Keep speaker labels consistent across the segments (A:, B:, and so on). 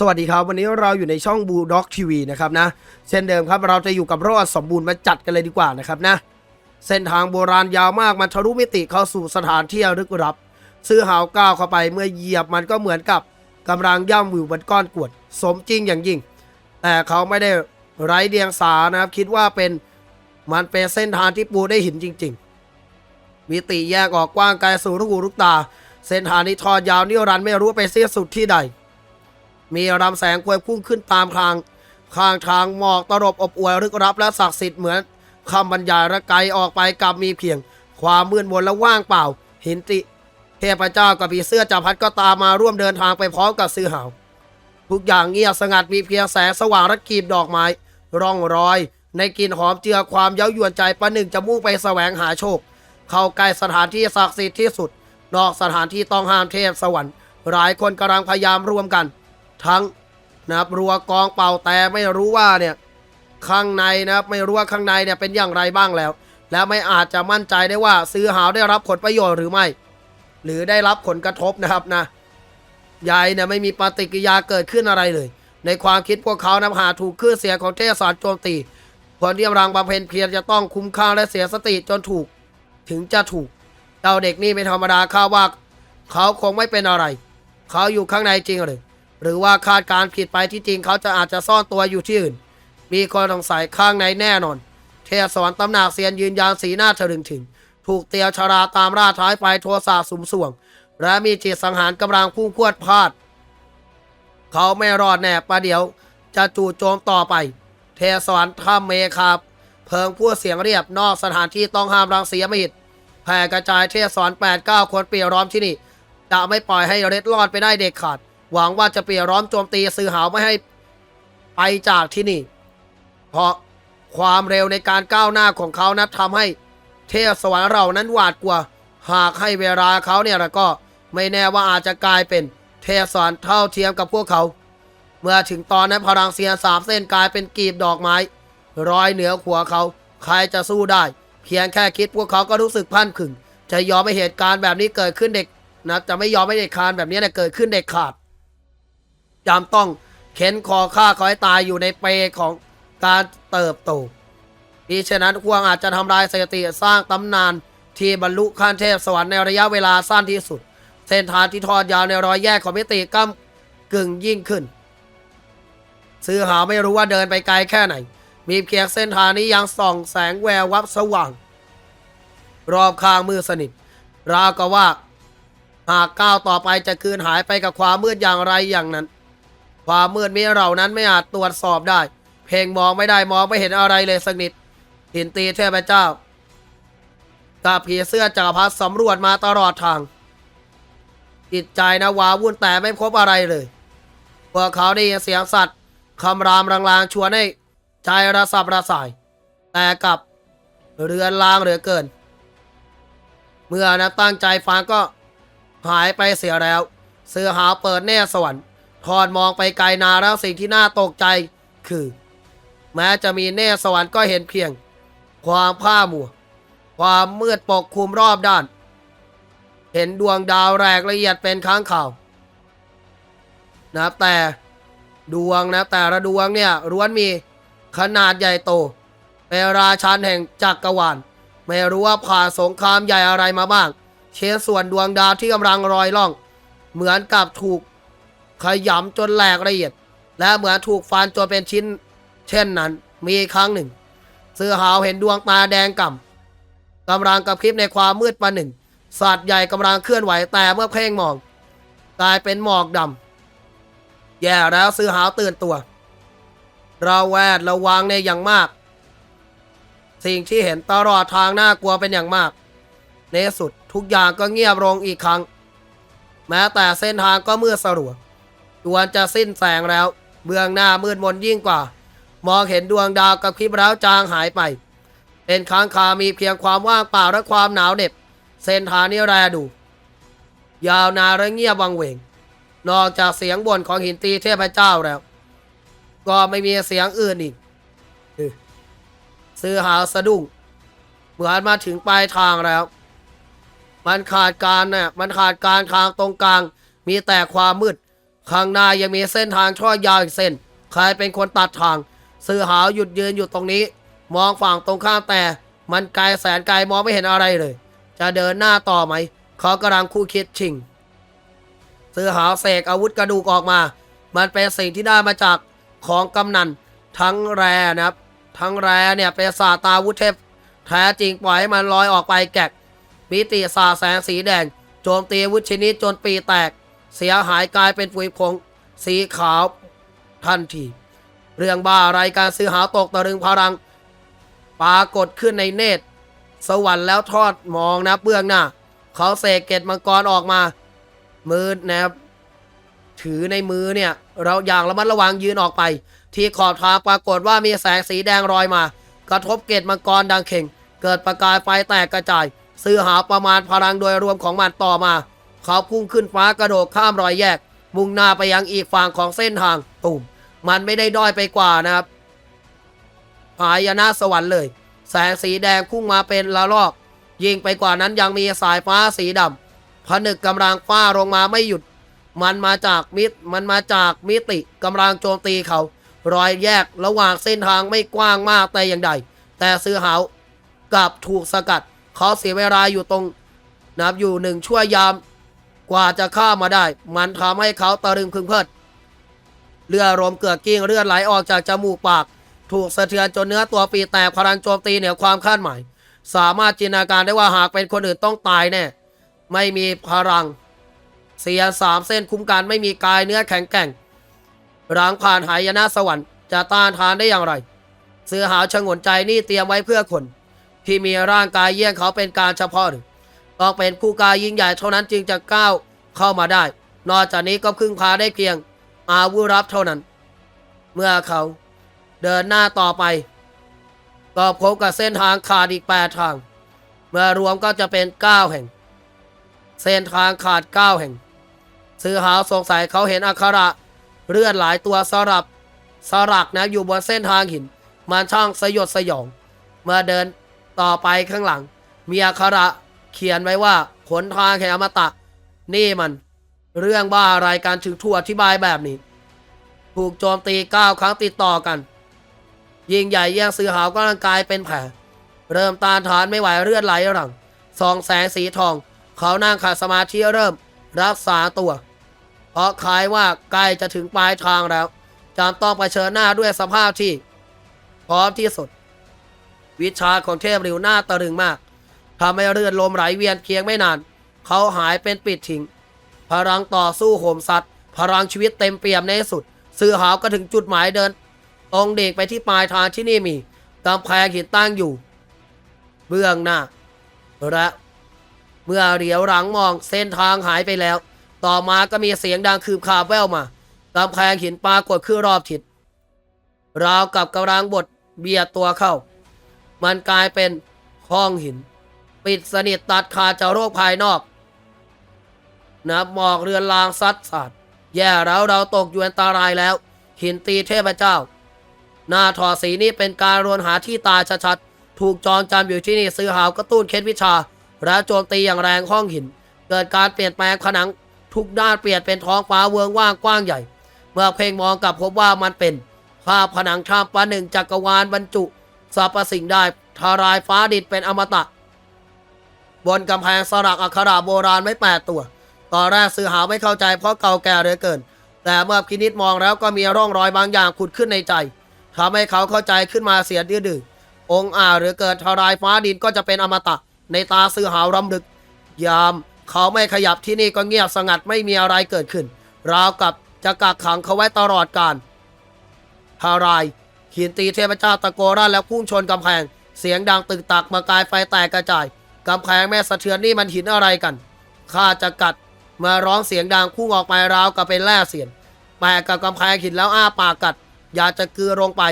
A: สวัสดีครับ วันนี้เราอยู่ในช่องบูด็อกทีวีนะครับนะ เช่นเดิมครับเราจะอยู่กับรอดสมบูรณ์มาจัดกันเลยดีกว่านะครับนะ เส้นทางโบราณยาวมากมันทะลุมิติเข้าสู่สถานที่ลึกลับ ซื้อหาวก้าวเข้าไปเมื่อเหยียบมันก็เหมือนกับกำลังย่ำวิวบนก้อนกวด สมจริงอย่างยิ่ง แต่เขาไม่ได้ไร้เดียงสานะครับ คิดว่าเป็นมันเป็นเส้นทางที่ปูได้หินจริง ๆ มิติแยกออกกว้างไกลสู่ลูกหูลูกตา เส้นทางนี้ทอดยาวนิรันดร์ไม่รู้ไปเสียสุดที่ใด มีรำแสงควยพุ่งขึ้นตามทางข้างทางหมอกตรบอบอวยรึกรับและศักดิ์สิทธิ์เหมือนคำบรรยายระไกลออกไปกับมีเพียง ความมืดมนและว่างเปล่า หินติ เทพเจ้ากับผีเสื้อจับพัดก็ตามมาร่วมเดินทางไปพร้อมกับซื้อหาวทุกอย่างเงียบสงัดมีเพียงแสงสว่างและกีบดอกไม้ ร่องรอย ในกลิ่นหอมเจือความเย้ายวนใจประหนึ่งจะมุ่งไปแสวงหาโชค เข้าใกล้สถานที่ศักดิ์สิทธิ์ที่สุด นอกสถานที่ต้องห้ามเทพสวรรค์ หลายคนกำลังพยายามรวมกัน ทั้งนะครับรัวกองเป่าแต่ไม่รู้ว่าเนี่ยข้างในนะครับไม่รู้ว่าข้างในเนี่ยเป็นอย่างไรบ้างแล้ว และไม่อาจจะมั่นใจได้ว่าซื้อหาวได้รับผลประโยชน์หรือไม่ หรือได้รับผลกระทบนะครับนะยายเนี่ยไม่มีปฏิกิริยาเกิดขึ้นอะไรเลย ในความคิดพวกเขานะหาถูกคลื่นเสียงของเทศสารโจมตีคนที่กำลังบำเพ็ญเพียรจะต้องคุ้มค่าและเสียสติจนถูก ถึงจะถูกเจ้าเด็กนี่ไม่ธรรมดาข้าว่า เขาคงไม่เป็นอะไร เขาอยู่ข้างในจริงหรือ หรือว่าคาดการผิดไปที่จริงเขาจะอาจจะซ่อนตัวอยู่ที่อื่น มีคนสงสัยข้างในแน่นอน เทศสวรรค์ตำหนักเซียนยืนยันสีหน้าเถลึงถึง ถูกเตียวชาราตามราท้ายไปโทสะสุมส่วง และมีจิตสังหารกำลังพุ่งพวดพลาด เขาไม่รอดแน่ประเดี๋ยว จะจู่โจมต่อไป เทศสวรรค์ถ้ำเมคาเพิงพูดเสียงเรียบนอกสถานที่ต้องห้ามรังเสียมหิตแผ่กระจายเทศสอน8 9คนเปียร้อมที่นี่จะไม่ปล่อยให้เร็ดรอดไปได้เด็กขาด หวังว่าจะเปียร้อมโจมตีซื้อหาวไม่ให้ไปจากที่นี่ เพราะความเร็วในการก้าวหน้าของเขานะทำให้เทพสวรรค์เรานั้นหวาดกลัว หากให้เวลาเขาเนี่ยแล้วก็ไม่แน่ว่าอาจจะกลายเป็นเทพสวรรค์เท่าเทียมกับพวกเขา เมื่อถึงตอนนั้นพลังเสียสามเส้นกลายเป็นกีบดอกไม้ร้อยเหนือหัวเขา ใครจะสู้ได้ เพียงแค่คิดพวกเขาก็รู้สึกพันขึง จะยอมให้เหตุการณ์แบบนี้เกิดขึ้นเด็กนะจะไม่ยอมให้เด็กคารแบบนี้เนี่ยเกิดขึ้นเด็กขาด จำต้องเข็นคอฆ่าเขาให้ตายอยู่ในเปรของการเติบโตมิฉะนั้นควงอาจจะทำลายสถิติสร้างตำนานที่บรรลุขั้นเทพสวรรค์ในระยะเวลาสั้นที่สุด เส้นทางที่ทอดยาวในรอยแยกของมิติก้ากึ่งยิ่งขึ้น ซื้อหาไม่รู้ว่าเดินไปไกลแค่ไหน มีเพียงเส้นทางนี้ยังส่องแสงแวววับสว่าง รอบข้างมืดสนิท ราวกับว่า หากก้าวต่อไปจะคืนหายไปกับความมืดอย่างไรอย่างนั้น ความมืดมิเหล่านั้นไม่อาจตรวจสอบได้ เพ่งมองไม่ได้มองไม่เห็นอะไรเลยสักนิดหินตีเทพเจ้ากับผีเสื้อจักรพรรดิสำรวจมาตลอดทาง จิตใจนะวาวุ่นแต่ไม่พบอะไรเลยพวกเขาได้ยินเสียงสัตว์คำรามรางๆชวนให้ใจระสับระสาย แต่กับเรือนลางเหลือเกิน เมื่อนะตั้งใจฟังก็หายไปเสียแล้ว เสือหาเปิดแน่สวรรค์ ทอดมองไปไกลนาแล้วสิ่งที่น่าตกใจคือ แม้จะมีแน่สวรรค์ก็เห็นเพียง ความผ้ามัว ความมืดปกคลุมรอบด้าน เห็นดวงดาวแรกละเอียดเป็นค้างข่าวนะครับแต่ดวงนะแต่ละดวงเนี่ยล้วนมีขนาดใหญ่โตเป็นราชันแห่งจักรวาลไม่รู้ว่าผ่าสงครามใหญ่อะไรมาบ้าง เชส่วนดวงดาวที่กำลังรอยล่อง เหมือนกับถูก ขยำจนแหลกละเอียด และเหมือนถูกฟันจนเป็นชิ้น เช่นนั้น มีครั้งหนึ่ง เสือหาวเห็นดวงตาแดงก่ำกำลังกระพริบในความมืดประหนึ่งสัตว์ใหญ่กำลังเคลื่อนไหวแต่เมื่อเพ่งมอง กลายเป็นหมอกดำแย่แล้วซื้อหาวตื่นตัวเราแวดระวังในอย่างมาก สิ่งที่เห็นตลอดทางน่ากลัวเป็นอย่างมาก ในสุดทุกอย่างก็เงียบลงอีกครั้ง แม้แต่เส้นทางก็มืดสลัว ดวนจะสิ้นแสงแล้ว เบื้องหน้ามืดมนยิ่งกว่า มองเห็นดวงดาวกับคลิปแล้วจางหายไป เป็นค้างคามีเพียงความว่างเปล่าและความหนาวเหน็บ เส้นทางนี้แรดู ยาวนานและเงียบวังเวง นอกจากเสียงบ่นของหินตีเทพเจ้าแล้ว ก็ไม่มีเสียงอื่นอีกเออซื้อหาสะดุ้งเหมือนมาถึงปลายทางแล้ว มันขาดการน่ะมันขาดการทางตรงกลาง มีแต่ความมืด ข้างหน้ายังมีเส้นทางช่อยาวอีกเส้น ใครเป็นคนตัดทางซื้อหาวหยุดยืนอยู่ตรงนี้ มองฝั่งตรงข้ามแต่ มันไกลแสนไกลมองไม่เห็นอะไรเลย จะเดินหน้าต่อไหม เขากำลังคู่คิดชิงซื้อหาวเสกอาวุธกระดูกออกมา มันเป็นสิ่งที่ได้มาจากของกำนัน ทั้งแรนะครับ ทั้งแรเนี่ยเป็นศาสตาวุธเทพแท้จริงปล่อยให้มันลอยออกไปแกะมิติสาแสงสีแดง โจมตีวุธชนิดจนปีแตก เสียหายกลายเป็นฝุ่ยผงสีขาวทันที เรื่องบ้าอะไรการซื้อหาตกตะลึงพลัง ปรากฏขึ้นในเนตร สวรรค์แล้วทอดมองนะเบื้องหน้า เขาเสกเกตมังกรออกมา มือนะครับถือในมือเนี่ย เราอย่างระมัดระวังยืนออกไป ที่ขอบทางปรากฏว่ามีแสงสีแดงรอยมา กระทบเกตมังกรดังเข่ง เกิดประกายไฟแตกกระจาย ซื้อหาประมาณพลังโดยรวมของมันต่อมา เขาพุ่งขึ้นฟ้ากระโดดข้ามรอยแยก มุ่งหน้าไปยังอีกฝั่งของเส้นทางตุ่มมันไม่ได้ด้อยไปกว่านะครับหายนะสวรรค์เลย แสงสีแดงพุ่งมาเป็นละลอก ยิ่งไปกว่านั้นยังมีสายฟ้าสีดำผนึกกำลังฟ้าลงมาไม่หยุด มันมาจากมิตมันมาจากมิติกำลังโจมตีเขา รอยแยกระหว่างเส้นทางไม่กว้างมากแต่อย่างใด แต่ซื้อหาวกับถูกสกัด เขาเสียเวลาอยู่ตรงนับอยู่หนึ่งชั่วยาม กว่าจะข้ามาได้ มันทำให้เขาตะลึงพึงเพลิดเลือดลมเกือกกิ้งเลือดไหลออกจากจมูกปาก ถูกสะเทือนจนเนื้อตัวปีแตกพลังโจมตีเหนือความคาดหมาย สามารถจินตนาการได้ว่าหากเป็นคนอื่นต้องตายแน่ไม่มีพลัง เสียสามเส้นคุ้มกันไม่มีกายเนื้อแข็งแกร่งหลังผ่านหายนะสวรรค์จะต้านทานได้อย่างไร เสือหาวชงนใจนี่เตรียมไว้เพื่อคน ที่มีร่างกายเยี่ยงเขาเป็นการเฉพาะหรือ ต้องเป็นผู้กายยิ่งใหญ่เท่านั้นจึงจะก้าวเข้ามาได้ นอกจากนี้ก็พึ่งพาได้เพียงอาวุธรับเท่านั้น เมื่อเขาเดินหน้าต่อไป ก็พบกับเส้นทางขาดอีกแปดทาง เมื่อรวมก็จะเป็นเก้าแห่ง เส้นทางขาดเก้าแห่ง ซื้อหาวสงสัยเขาเห็นอักขระเลือดหลายตัวสลับสลักนะอยู่บนเส้นทางหิน มันช่างสยดสยอง เมื่อเดินต่อไปข้างหลัง มีอักขระ เขียนไว้ว่าขนทางแห่งอมตะ นี่มัน เรื่องบ้าอะไรการถึงทั่วอธิบายแบบนี้ ถูกโจมตีเก้าครั้งติดต่อกัน ยิงใหญ่แย่งซื้อหาวก็ร่างกายเป็นแผล เริ่มตานทานไม่ไหวเลือดไหลหลังสองแสงสีทอง เขานั่งขาดสมาธิเริ่ม รักษาตัว เพราะคล้ายว่าใกล้จะถึงปลายทางแล้วจำต้องไปเชิญหน้าด้วยสภาพที่ พร้อมที่สุด วิชาของเทพริวหน้าตะลึงมาก ทำให้เลือดลมไหลเวียนเพียงไม่นาน เขาหายเป็นปิดทิ้ง พลังต่อสู้โหมสัตว์ พลังชีวิตเต็มเปี่ยมในสุดซื้อหาวก็ถึงจุดหมายเดิน ตรงเด็กไปที่ปลายทางที่นี่มีกำแพงหินตั้งอยู่ เบื้องหน้า และเมื่อเหลียวหลังมองเส้นทางหายไปแล้ว ต่อมาก็มีเสียงดังคืบคาบแว่วมากำแพงหินปรากฏขึ้นรอบทิศราวกับกำลังบดเบียดตัวเข้า มันกลายเป็นห้องหิน ปิดสนิทตัดขาดจากโรคภายนอกนับหมอกเรือนลางซัดสาดแย่แล้วเราตกอยู่อันตรายแล้ว หินตีเทพเจ้า หน้าถอดสีนี้เป็นการรวนหาที่ตายชัดๆถูกจองจำอยู่ที่นี่ซื้อหาวกระตุ้นเคล็ดวิชา และโจมตีอย่างแรงห้องหิน เกิดการเปลี่ยนแปลงผนังทุกด้านเปลี่ยนเป็นท้องฟ้าเวิงว่างกว้างใหญ่ เมื่อเพ่งมองกลับพบว่ามันเป็นภาพผนังชามประหนึ่งจักรวาลบรรจุสรรพสิ่งได้ทารายฟ้าดินเป็นอมตะ บนกำแพงสลักอักขระโบราณไว้แปดตัว ตอนแรกซื้อหาไม่เข้าใจเพราะเก่าแก่เหลือเกิน แต่เมื่อพินิจมองแล้วก็มีร่องรอยบางอย่างขุดขึ้นในใจทำให้เขาเข้าใจขึ้นมาเสียดื้อๆองอาหรือเกิดทารายฟ้าดินก็จะเป็นอมตะ ในตาซื้อหาวรำลึก ยามเขาไม่ขยับที่นี่ก็เงียบสงัดไม่มีอะไรเกิดขึ้น ราวกับจะกักขังเขาไว้ตลอดกาลทารายหินตีเทพเจ้าตะโกนแล้วพุ่งชนกำแพง เสียงดังตึกตักประกายไฟแตกกระจาย กำแพงแม่สะเทือนนี่มันหินอะไรกัน ข้าจะกัดมาร้องเสียงดังพุ่งออกไปราวกับเป็นแร่เสียนแปะกับกำแพงหินแล้วอ้าปากกัด อยากจะกลือลงไป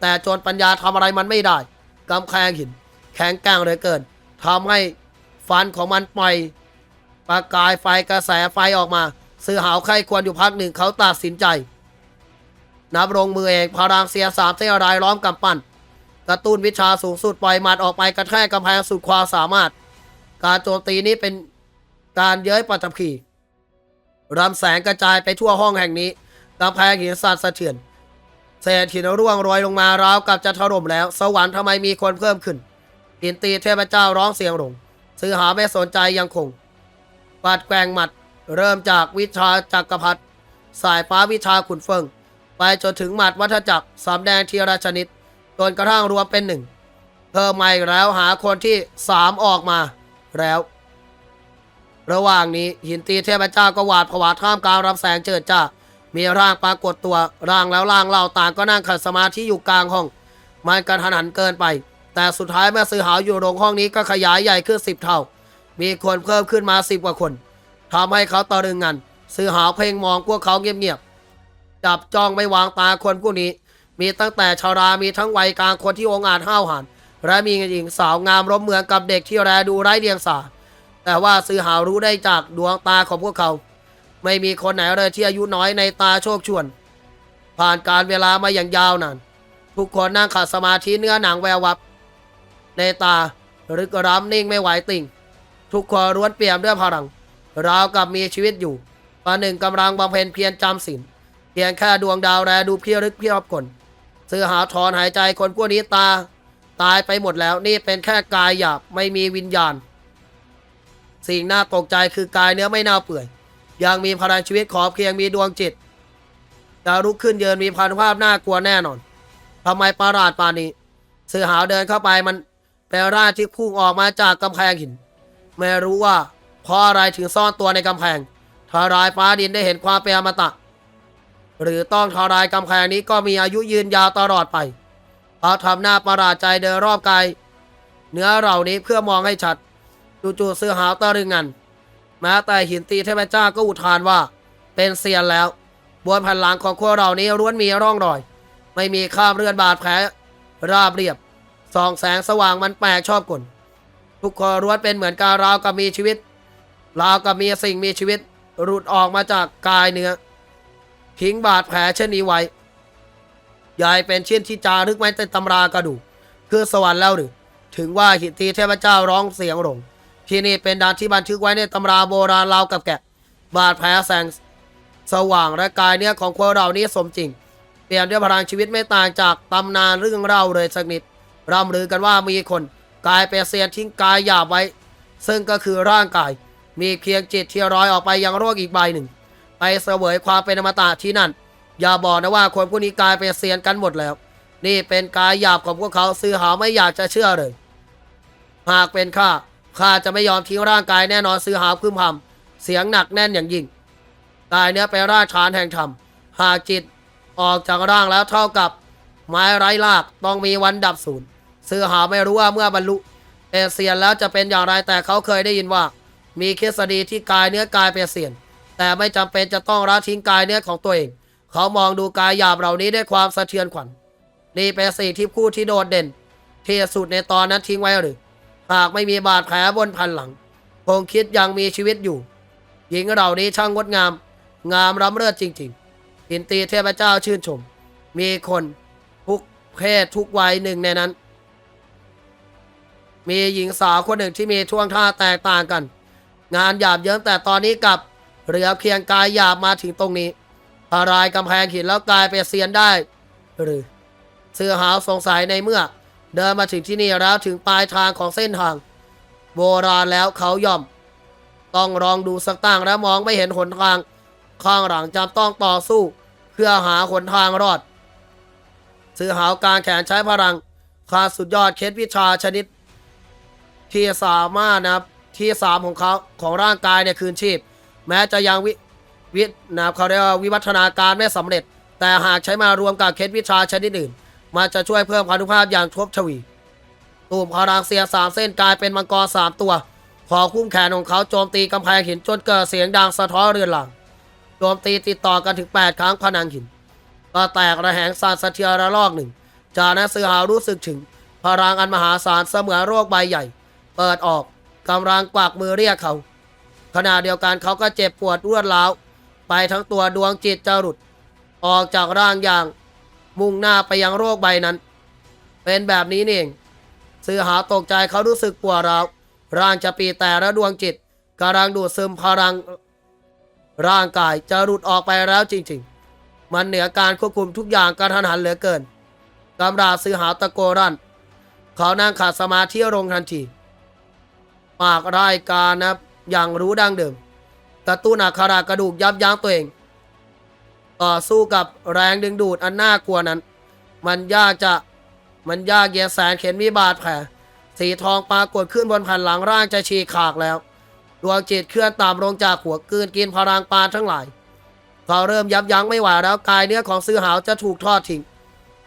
A: แต่จนปัญญาทำอะไรมันไม่ได้กำแพงหิน แข็งแกร่งเหลือเกินทำให้ฟันของมันปล่อยประกายไฟกระแสไฟออกมาซื้อหาวไข้ควรอยู่พักหนึ่งเขาตัดสินใจ นับลงมือเองพลังเสียสามเส้นรายล้อมกำปั้น กระตุ้นวิชาสูงสุดปล่อยหมัดออกไปกระแทกกำแพงสุดความสามารถ การโจมตีนี้เป็นการเย้ยปัตตภีรำแสงกระจายไปทั่วห้องแห่งนี้กำแพงหินสั่นสะเทือนเศษหินร่วงโรยลงมาราวกับจะถล่มแล้ว สวรรค์ทำไมมีคนเพิ่มขึ้นอินตีเทพเจ้าร้องเสียงหลงซื้อหาไม่สนใจยังคงปาดแกงหมัด เริ่มจากวิชาจักรพรรดิสายฟ้าวิชาขุนเฟิง ไปจนถึงหมัดวัฏจักรสำแดงทีละชนิด จนกระทั่งรวมเป็นหนึ่งเพิ่มมาอีกแล้วหาคนที่สามออกมาแล้ว ระหว่างนี้หินตีเทพเจ้าก็หวาดผวาท่ามกลางรับแสงเจิดจ้ามีร่างปรากฏตัวร่างแล้วร่างเราต่างก็นั่งขัดสมาธิอยู่กลางห้อง มันกระทันหันเกินไป แต่สุดท้ายเมื่อซื้อหาอยู่โรงห้องนี้ก็ขยายใหญ่ขึ้นสิบเท่า มีคนเพิ่มขึ้นมาสิบกว่าคนทำให้เขาตะลึงงันซื้อหาเพ่งมองพวกเขาเงียบๆจับจ้องไม่วางตาคนผู้นี้ มีตั้งแต่ชารามีทั้งวัยกลางคนที่องอาจห้าวหาญและมีหญิงสาวงามรบเมือนกับเด็กที่แลดูไร้เดียงสา แต่ว่าซื้อหารู้ได้จากดวงตาของพวกเขา ไม่มีคนไหนเลยที่อายุน้อยในตาโชคชวน ผ่านการเวลามาอย่างยาวนานทุกคนนั่งขัดสมาธิเนื้อหนังแวววับ ในตาหรือกรำนิ่งไม่ไหวติ่ง ทุกคนร้วนเปี่ยมด้วยพลังราวกับมีชีวิตอยู่ประหนึ่งกำลังบำเพ็ญเพียรจำศีลเพียงแค่ดวงดาวแลดูเพียรึกเพียบกล ซื้อหาถอนหายใจคนพวกนี้ตา ตายไปหมดแล้วนี่เป็นแค่กายหยาบไม่มีวิญญาณ สิ่งน่าตกใจคือกายเนื้อไม่น่าเปื่อย ยังมีพลังชีวิตขอบเพียงมีดวงจิตจะลุกขึ้นเยินมีพันภาพน่ากลัวแน่นอนทำไมประหลาดปานนี้ซื้อหาวเดินเข้าไปมันเป็นร่างที่พุ่งออกมาจากกำแพงหิน ไม่รู้ว่าเพราะอะไรถึงซ่อนตัวในกำแพงทารายฟ้าดินได้เห็นความเป็นอมตะ หรือต้องทารายกำแพงนี้ก็มีอายุยืนยาวตลอดไปเขาทำหน้าประหลาดใจเดินรอบกายเนื้อเหล่านี้เพื่อมองให้ชัดจู่ๆเสื้อหาวตะลึงงันแม้แต่หินตีเทพเจ้าก็อุทานว่า เป็นเซียนแล้ว บนแผ่นหลังของพวกเรานี้ล้วนมีร่องรอย ไม่มีคราบเลือดบาดแผลราบเรียบส่องแสงสว่างมันแปลกชอบกลทุกคนล้วนเป็นเหมือนการราวกับมีชีวิตราวกับมีสิ่งมีชีวิตหลุดออกมาจากกายเนื้อ ทิ้งบาดแผลเช่นนี้ไว้ ยายเป็นเช่นที่จารึกไว้ในตำรากระดูกคือสวรรค์แล้วหรือ ถึงว่าหิตีเทพเจ้าร้องเสียงหลงที่นี่เป็นดานที่บันทึกไว้ในตำราโบราณราวกับแกะ บาดแผลแสงสว่างและกายเนื้อของคนเรานี้สมจริง เปลี่ยนด้วยพลังชีวิตไม่ต่างจากตำนานเรื่องเล่าเลยสักนิดร่ำลือกันว่ามีคนกายเป็นเซียนทิ้งกายหยาบไว้ ซึ่งก็คือร่างกาย มีเพียงจิตที่ร้อยออกไปยังโรคอีกใบหนึ่ง ไปเสวยความเป็นอมตะที่นั่น อย่าบอกนะว่าคนพวกนี้กลายเป็นเซียนกันหมดแล้ว นี่เป็นกายหยาบของพวกเขาซื้อหาไม่อยากจะเชื่อเลยหากเป็นข้าข้าจะไม่ยอมทิ้งร่างกายแน่นอนซื้อหาพึ่มพำเสียงหนักแน่นอย่างยิ่งกายเนื้อเป็นราชานแห่งธรรมหากจิตออกจากร่างแล้วเท่ากับ ไม้ไร้รากต้องมีวันดับสูญซื้อหาไม่รู้ว่าเมื่อบรรลุเป็นเซียนแล้วจะเป็นอย่างไรแต่เขาเคยได้ยินว่า มีเคสดีที่กายเนื้อกายเป็นเซียน แต่ไม่จำเป็นจะต้องละทิ้งกายเนื้อของตัวเอง เขามองดูกายหยาบเหล่านี้ด้วยความสะเทือนขวัญนี่เป็นสิ่งที่คู่ที่โดดเด่นที่สุดในตอนนั้นทิ้งไว้หรือ หากไม่มีบาดแผลบนพันหลัง คงคิดยังมีชีวิตอยู่ หญิงเหล่านี้ช่างงดงาม งามล้ำเลิศจริงๆอินตีเทพเจ้าชื่นชม มีคนทุกเพศทุกวัยหนึ่งในนั้น มีหญิงสาวคนหนึ่งที่มีท่วงท่าแตกต่างกัน งานหยาบเยิ้มแต่ตอนนี้กับ เหลือเพียงกายหยาบมาถึงตรงนี้ทารายกำแพงหินแล้วกลายเป็นเซียนได้ หรือเสื้อหาวสงสัยในเมื่อ เดินมาถึงที่นี่แล้วถึงปลายทางของเส้นทาง โบราณแล้วเขายอม ต้องลองดูสักตั้งแล้วมองไม่เห็นหนทาง ข้างหลังจำต้องต่อสู้ เพื่อหาหนทางรอดเสื้อหาวกลางแขนใช้พลังคาสุดยอดเคล็ดวิชาชนิดที่สามารถนะครับที่สามของเขาของร่างกายเนี่ยคืนชีพ แม้จะยังวิวินะครับเขาเรียกว่าวิวัฒนาการไม่สำเร็จ แต่หากใช้มารวมกับเคล็ดวิชาชนิดอื่นมันจะช่วยเพิ่มพานุภาพอย่างทบทวีตูมพลังเสียสามเส้นกลายเป็นมังกรสามตัว พอคุ้มแขนของเขาโจมตีกำแพงหินจนเกิดเสียงดังสะท้อนเรือนหลังโจมตีติดต่อกันถึง 8 ครั้งผนังหิน ก็แตกระแหงสั่นสะเทือนระลอกหนึ่ง จากนั้นเสือหาวรู้สึกถึง พลังอันมหาศาลเสมือนโรคใบใหญ่ เปิดออกกำลังกวักมือเรียกเขา ขณะเดียวกันเขาก็เจ็บปวดรวดร้าวไปทั้งตัวดวงจิตจะหลุด ออกจากร่างอย่าง มุ่งหน้าไปยังโรคใบนั้น เป็นแบบนี้นี่เองสือหาตกใจเขารู้สึกปวดร้าวร่างจะปีแต่และดวงจิตกำลังดูดซึมพลัง ร่างกายจะหลุดออกไปแล้วจริง ๆ มันเหนือการควบคุมทุกอย่างกระทันหันเหลือเกินกำราซื้อหาตะโกรันเขานั่งขาดสมาธิลงทันทีปากรายการนะครับ อย่างรู้ดังเดิมกระตุ้นอักขระกระดูกยับยั้งตัวเอง ต่อสู้กับแรงดึงดูดอันน่ากลัวนั้น มันยากจะมันยากเย็นแสนเข็นมีบาดแผลสีทองปรากฏขึ้นบนแผ่นหลังร่างจะฉีกขาดแล้วดวงจิตเคลื่อนตามลงจากหัวกลืนกินพลังปานทั้งหลายเขาเริ่มยับยั้งไม่ไหวแล้วกายเนื้อของซื้อหาวจะถูกทอดทิ้ง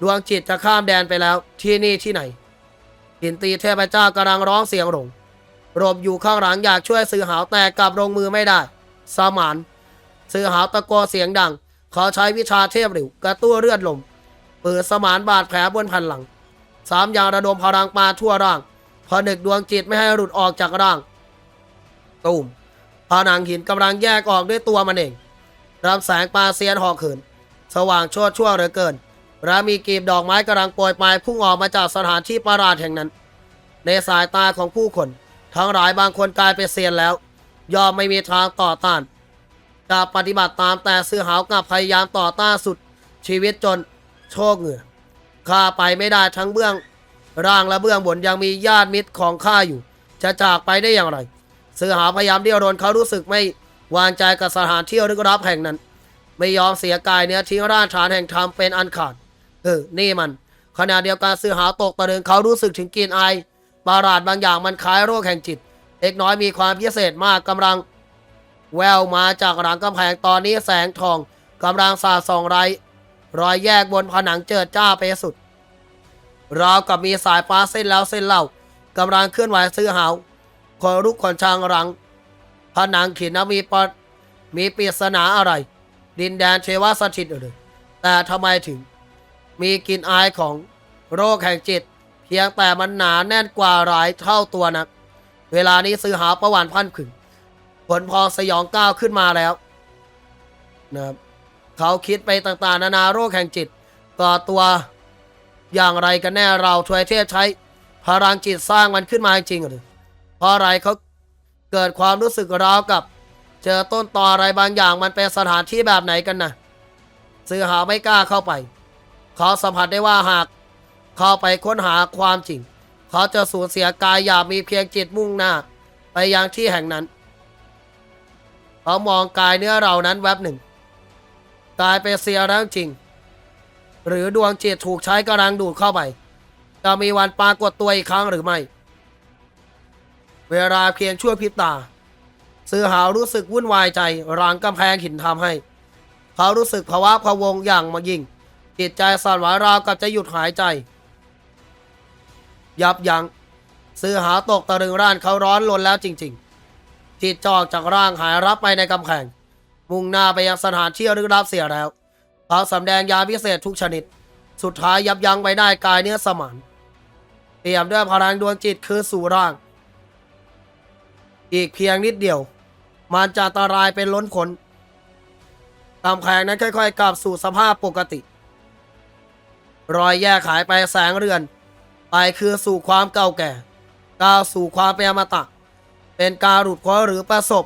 A: ดวงจิตจะข้ามแดนไปแล้วที่นี่ที่ไหนหินตีเทพเจ้ากำลังร้องเสียงหลง รบอยู่ข้างหลังอยากช่วยซื้อหาวแต่กลับลงมือไม่ได้ สมานซื้อหาวตะโกนเสียงดัง เขาใช้วิชาเทพหลิวกระตุ้นเลือดลมเปิดสมานบาดแผลบนแผ่นหลัง สามยางระดมพลังปาทั่วร่างพอนึกดวงจิตไม่ให้หลุดออกจากร่าง ตูมผนังหินกำลังแยกออกด้วยตัวมันเองรับแสงปลาเซียนหอกเขิน สว่างโชดชั่วเหลือเกินและมีกีบดอกไม้กำลังโปรยปลายพุ่งออกมาจากสถานที่ประหลาดแห่งนั้น ในสายตาของผู้คน ทั้งหลายบางคนกลายเป็นเซียนแล้ว ยอมไม่มีทางต่อต้านจะปฏิบัติตามแต่ซื้อหาวกับพยายามต่อต้านสุดชีวิตจนโชคเหงื่อข้าไปไม่ได้ทั้งเบื้อง ร่างและเบื้องบนยังมีญาติมิตรของข้าอยู่ จะจากไปได้อย่างไรเสือหาพยายามเดียวรนเขารู้สึกไม่วางใจกับสถานที่ลึกลับแห่งนั้น ไม่ยอมเสียกายเนื้อทิ้งร่างฐานแห่งธรรมเป็นอันขาดเออนี่มัน ขณะเดียวกันเสือหาตกตะลึงเขารู้สึกถึงกลิ่นไอาย ประหลาดบางอย่างมันคล้ายโรคแห่งจิตเอกน้อยมีความพิเศษมากกำลัง แววมาจากหลังกำแพงตอนนี้แสงทองกำลังสาดส่องไรรอยแยกบนผนังเจิดจ้าไปสุดราวกับมีสายฟ้าเส้นแล้วเส้นเล่ากำลังเคลื่อนไหวซื้อหาวคนลุกคนชางรังผนังขินนมีปดมีปริศนาอะไร ดินแดนเทวสถิตหรือแต่ทำไมถึง มีกลิ่นอายของโรคแห่งจิต เพียงแต่มันหนาแน่นกว่าหลายเท่าตัวนัก เวลานี้ซื้อหาประวันพันขึงผลพอสยองก้าวขึ้นมาแล้วนะครับเขาคิดไปต่างๆ นานาโรคแห่งจิตก่อตัวอย่างไรกันแน่เราทวยเทพใช้พลังจิตสร้างมันขึ้นมาจริงหรือเพราะอะไรเขาเกิดความรู้สึกราวกับ เจอต้นตออะไรบางอย่างมันเป็นสถานที่แบบไหนกันนะซื้อหาไม่กล้าเข้าไป เขาสัมผัสได้ว่าหาก เข้าไปค้นหาความจริง เขาจะสูญเสียกายอยากมีเพียงจิตมุ่งหน้า ไปยังที่แห่งนั้น เขามองกายเนื้อเรานั้นแวบหนึ่งกลายเป็นเสียแล้วจริง หรือดวงจิตถูกใช้กำลังดูดเข้าไป จะมีวันปรากฏตัวอีกครั้งหรือไม่ เวลาเพียงชั่วพริบตาซื้อหาวรู้สึกวุ่นวายใจรังกำแพงหินทำให้ เขารู้สึกภาวะพะวงอย่างมายิ่ง จิตใจสั่นไหวราวกับจะหยุดหายใจ ยับยัง้งซื้อหาตกตะลึงร่านเขาร้อนลนแล้วจริงๆจิตจอกจากร่างหายรับไปในกำแพงมุ่งหน้าไปยังสถานที่ลึกลับเสียแล้วเขาสำแดงยาพิเศษทุกชนิด สุดท้ายยับยั้งไปได้กายเนื้อสมานเตรียมด้วยพลังดวงจิตคือสู่ร่าง อีกเพียงนิดเดียว มันจะตรายเป็นล้นพ้นกำแพงนั้นค่อยๆกลับสู่สภาพปกติ รอยแยกหายไปแสงเรือน ไปคือสู่ความเก่าแก่ ก้าวสู่ความเป็นอมตะ เป็นการหลุดพ้นหรือประสบ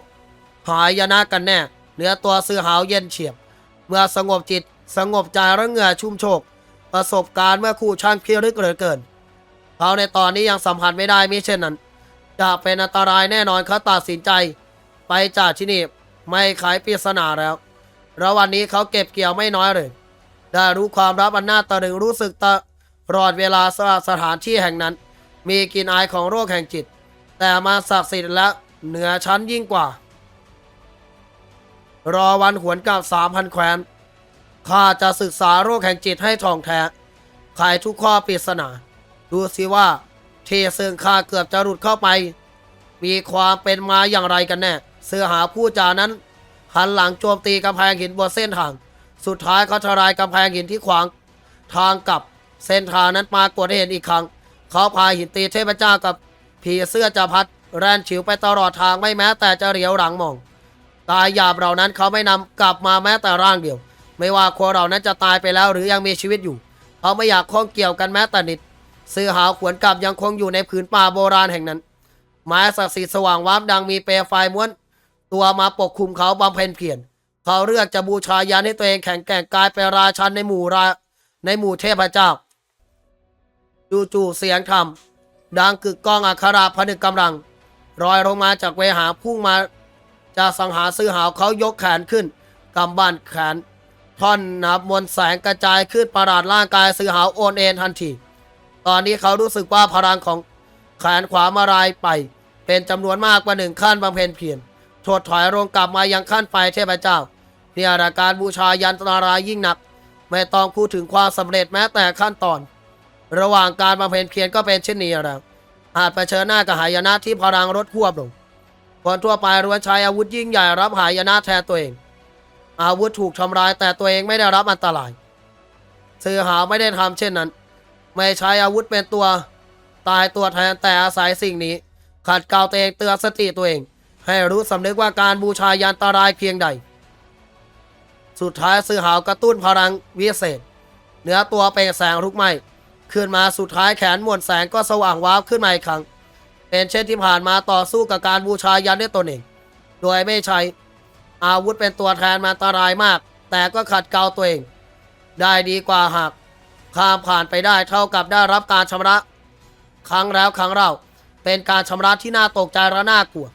A: หายนะกันแน่ เนื้อตัวซื้อหาวเย็นเฉียบ เมื่อสงบจิตสงบใจและเหงื่อชุ่มโชก ประสบการณ์เมื่อคู่ช่างเพิลึกเหลือเกินเขาในตอนนี้ยังสัมผัสไม่ได้มิเช่นนั้น จะเป็นอันตรายแน่นอนเขาตัดสินใจ ไปจากที่นี่ไม่ขายปริศนาแล้วแล้ววันนี้เขาเก็บเกี่ยวไม่น้อยเลย ได้รู้ความรับอันน่าตะลึงรู้สึกตะ ลอดเวลาสสถานที่แห่งนั้น มีกลิ่นอายของโรคแห่งจิต แต่มาศักดิ์สิทธิ์และเหนือชั้นยิ่งกว่า รอวันหวนกลับสามพันแคว้นข้าจะศึกษาโรคแห่งจิตให้ท่องแท้ไขทุกข้อปริศนา ดูสิว่าเที่ซึ่งข้าเกือบจะหลุดเข้าไป มีความเป็นมาอย่างไรกันแน่ เสื้อหาผู้จานั้นหันหลังโจมตีกำแพงหินบนเส้นทาง สุดท้ายเขาทลายกำแพงหินที่ขวางทางกลับ เส้นทางนั้นปรากฏให้เห็นอีกครั้ง เขาพาหินตีเทพเจ้ากับผีเสื้อจะพัดแรนฉิวไปตลอดทางไม่แม้แต่จะเหลียวหลังมอง ตายหยาบเหล่านั้นเขาไม่นำกลับมาแม้แต่ร่างเดียว ไม่ว่าคนเหล่านั้นจะตายไปแล้วหรือยังมีชีวิตอยู่ เขาไม่อยากข้องเกี่ยวกันแม้แต่นิดซื้อหาวขวนกลับยังคงอยู่ในผืนป่าโบราณแห่งนั้นไม้ศักดิ์สิทธิ์สว่างวาบดังมีเปลวไฟม้วน ตัวมาปกคลุมเขาบำเพ็ญเพียรเขาเลือกจะบูชายันให้ตัวเองแข็งแกร่งกลายเป็นราชันในหมู่ราในหมู่เทพเจ้า จู่ๆเสียงธรรม ดังกึกก้องอัคราพนึกกำลังรอยลงมาจากเวหาพุ่งมา จะสังหารซื้อหาวเขายกแขนขึ้นกำบันแขน ท่อนนับมวลแสงกระจายขึ้นประหลาดร่างกายซื้อหาวโอนเอ็นทันที ตอนนี้เขารู้สึกว่าพลังของแขนขวามารายไป เป็นจำนวนมากกว่าหนึ่งขั้นบำเพ็ญเพียรถดถอยลงกลับมายังขั้นไฟเทพเจ้าเนี่ยการบูชายันตารายยิ่งหนัก ไม่ต้องพูดถึงความสำเร็จแม้แต่ขั้นตอน ระหว่างการบำเพ็ญเพียรก็เป็นเช่นนี้แล้วอาจเผชิญหน้ากับหายนะที่พลังลดควบลงคนทั่วไปล้วนใช้อาวุธยิ่งใหญ่รับหายนะแทนตัวเอง อาวุธถูกทำลายแต่ตัวเองไม่ได้รับอันตรายสื่อหาวไม่ได้ทำเช่นนั้น ไม่ใช้อาวุธเป็นตัวตายตัวแทนแต่อาศัยสิ่งนี้ ขัดเกลาตัวเองเตือนสติตัวเอง ให้รู้สำนึกว่าการบูชายันตรายเพียงใด สุดท้ายสื่อหาวกระตุ้นพลังวิเศษ เนื้อตัวเปล่งแสงลุกไหม้ ขึ้นมาสุดท้ายแขนมวลแสงก็สว่างวาบขึ้นมาอีกครั้ง เป็นเช่นที่ผ่านมาต่อสู้กับการบูชายันด้วยตนเอง โดยไม่ใช้อาวุธเป็นตัวแทนมันอันตรายมาก แต่ก็ขัดเกลาตัวเอง ได้ดีกว่าหากข้ามผ่านไปได้เท่ากับได้รับการชำระ ครั้งแล้วครั้งเล่าเป็นการชำระที่น่าตกใจและน่ากลัว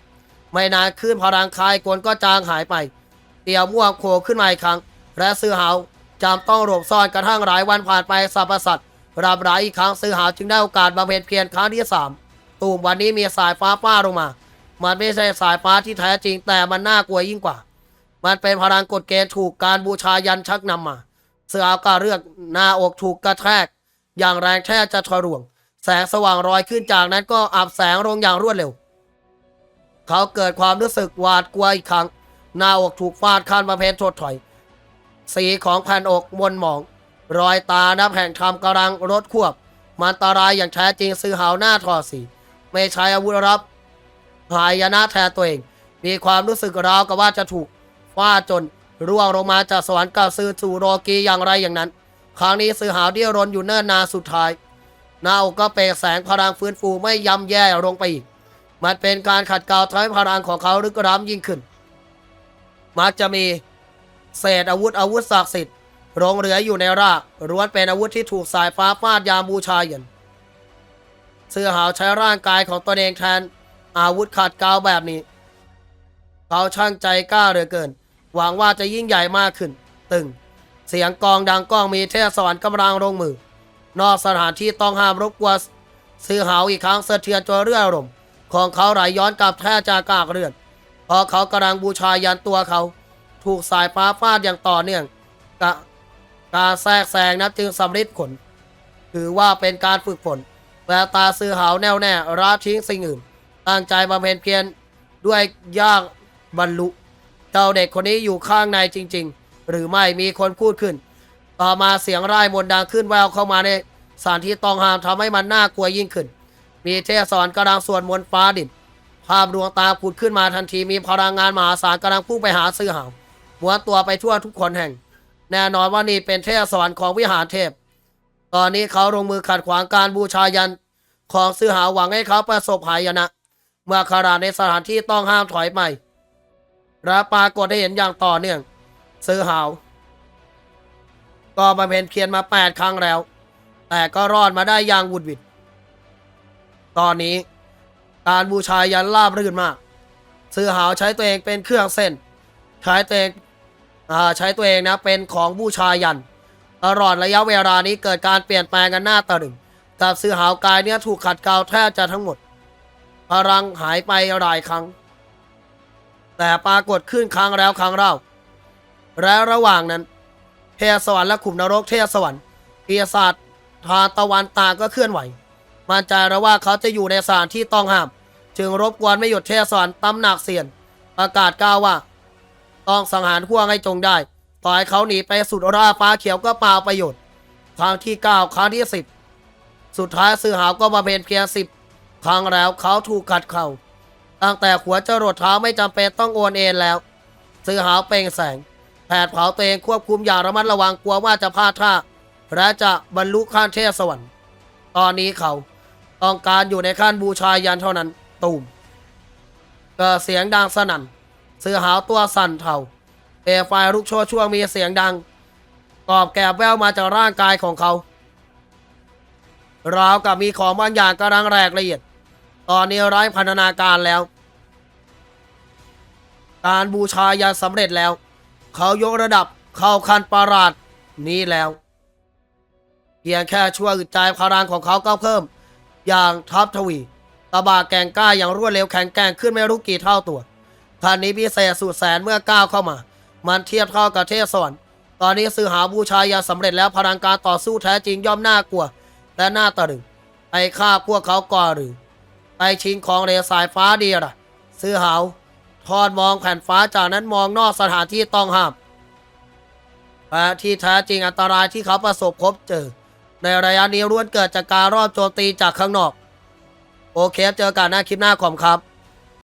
A: ไม่นานขึ้นพลังคายกวนก็จางหายไปเตี่ยวม่วงโผล่ขึ้นมาอีกครั้ง และซื้อหาวจำต้องหลบซ่อนกระทั่งหลายวันผ่านไปสรรพสัตว์ รับร้ายอีกครั้งซื้อหาจึงได้โอกาสบำเพ็ญเพียรครั้งที่สามตูมวันนี้มีสายฟ้าป้าลงมา มันไม่ใช่สายฟ้าที่แท้จริงแต่มันน่ากลัวยิ่งกว่า มันเป็นพลังกฎเกณฑ์ถูกการบูชายันชักนำมา เสือเอาก็เลือกหน้าอกถูกกระแทก อย่างแรงแทบจะทะลวง แสงสว่างรอยขึ้นจากนั้นก็อับแสงลงอย่างรวดเร็ว เขาเกิดความรู้สึกหวาดกลัวอีกครั้ง หน้าอกถูกฟาดคันประเภทถดถอย สีของแผ่นอกมนหมอง รอยตานับแห่งทำกำลังรถควบ มันตรายอย่างแท้จริงซื้อหาวหน้าทอสีไม่ใช้อาวุธรับหายนะแทนตัวเอง มีความรู้สึกราวกับว่าจะถูกฟาดจนร่วงลงมาจากสวรรค์กับซื้อสู่โรกีอย่างไรอย่างนั้น ครั้งนี้ซื้อหาวเดี้ยวรนอยู่เนิ่นนานสุดท้ายนาอกก็เปล่งแสงพลังฟื้นฟูไม่ย่ำแย่ลงไปอีก มันเป็นการขัดเกลาทำให้พลังของเขาลึกล้ำยิ่งขึ้น มักจะมีเศษอาวุธอาวุธศักดิ์สิทธิ์ หลงเหลืออยู่ในรากล้วนเป็นอาวุธที่ถูกสายฟ้าฟาดยามบูชายันเสื้อหาวใช้ร่างกายของตนเองแทน อาวุธขัดกลาแบบนี้ เขาช่างใจกล้าเหลือเกิน หวังว่าจะยิ่งใหญ่มากขึ้น ตึง เสียงกองดังก้องมีเทพสวรรค์กำลังลงมือ นอกสถานที่ต้องห้ามรบกวนซื้อหาวอีกครั้งสะเทือนจนเรื่อรมของเขาไหลย้อนกลับแท้จากกากเรือนพราะเขากำลังบูชายันตัวเขา ถูกสายฟ้าฟาดอย่างต่อเนื่องกะ การแทรกแซงนับจึงสำฤทธิ์ผลถือว่าเป็นการฝึกฝนแววตาซื้อหาวแน่วแน่ราทิ้งสิ่งอื่น ตั้งใจบำเพ็ญเพียรด้วยยากบรรลุ เจ้าเด็กคนนี้อยู่ข้างในจริง ๆ หรือไม่มีคนพูดขึ้น ต่อมาเสียงร่ายมนต์ดังขึ้นแววเข้ามาในสถานที่ต้องห้ามทำให้มันน่ากลัวยิ่งขึ้น มีเทพสอนกำลังสวดมนต์ฟ้าดินภาพดวงตาผุดขึ้นมาทันทีมีพลังงานมหาศาลกำลังพุ่งไปหาซื้อหาวม้วนตัวไปทั่วทุกคนแห่ง แน่นอนว่านี่เป็นเทพสวรรค์ของวิหารเทพ ตอนนี้เขาลงมือขัดขวางการบูชายันของซื้อหาหวังให้เขาประสบหายนะ เมื่อขราในสถานที่ต้องห้ามถอยไปและปรากฏให้เห็นอย่างต่อเนื่องซื้อหาวก็บำเพ็ญเพียรมาแปดครั้งแล้ว แต่ก็รอดมาได้อย่างวุดวิด ตอนนี้การบูชายันราบรื่นมาก ซื้อหาวใช้ตัวเองเป็นเครื่องเส้น ใช้ตัวเอง ใช้ตัวเองนะเป็นของบูชายัน ตลอดระยะเวลานี้เกิดการเปลี่ยนแปลงกันหน้าตะลึงกับซื้อหาวกายเนี่ยถูกขัดเกลาแทบจะทั้งหมด พลังหายไปหลายครั้ง แต่ปรากฏขึ้นครั้งแล้วครั้งเล่า และระหว่างนั้น เทพสวรรค์และขุมนรกเทพสวรรค์ปีศาจทาตะวันตาก็เคลื่อนไหว มั่นใจแล้วว่าเขาจะอยู่ในสถานที่ต้องห้าม จึงรบกวนไม่หยุดเทพสวรรค์ตำหนักเสียน ประกาศกล่าวว่า ต้องสังหารพวกให้จงได้ต่อให้เขาหนีไปสุดราฟ้าเขียวก็เปล่าประโยชน์ ครั้งที่เก้าครั้งที่สิบสุดท้ายซื้อหาวก็มาเป็นเพียงสิบครั้งแล้วเขาถูกขัดเข่าตั้งแต่หัวจรดเท้าไม่จำเป็นต้องโอนเอ็นแล้วซื้อหาวเปล่งแสงแผดเผาตัวเองควบคุมอย่างระมัดระวังกลัวว่าจะพลาดท่าและจะบรรลุขั้นเทพสวรรค์ ตอนนี้เขาต้องการอยู่ในขั้นบูชายันเท่านั้น ตูมเกิดเสียงดังสนั่น เสือหาวตัวสั่นเทาเปลวไฟลุกโชนช่วงมีเสียงดัง กอบแกรบแววมาจากร่างกายของเขา ราวกับมีของบางอย่างกำลังแรกละเอียด ตอนนี้ไร้พันธนาการแล้ว การบูชายันสำเร็จแล้ว เขายกระดับเข้าคันประหลาดนี้แล้วเพียงแค่ชั่วอึดใจพลังของเขาก็เพิ่ม อย่างทับทวีตะบาแกงกล้าอย่างรวดเร็วแข็งแกร่งขึ้นไม่รู้กี่เท่าตัว ท่านนี้พิเศษสุดแสนเมื่อก้าวเข้ามา มันเทียบเท่ากับเทพสวรรค์ตอนนี้สื่อหาบูชายาสำเร็จแล้วพลังการต่อสู้แท้จริงย่อมน่ากลัว และน่าตะลึงไปฆ่าพวกเขาก่อนหรือไปชิงของเหลสายฟ้าดีล่ะซื้อหาวทอดมองแผ่นฟ้าจากนั้นมองนอกสถานที่ต้องห้ามแต่ที่แท้จริงอันตรายที่เขาประสบพบเจอ ในระยะนี้ล้วนเกิดจากการรอบโจมตีจากข้างนอก โอเคเจอกันหน้าคลิปหน้าขอมครับ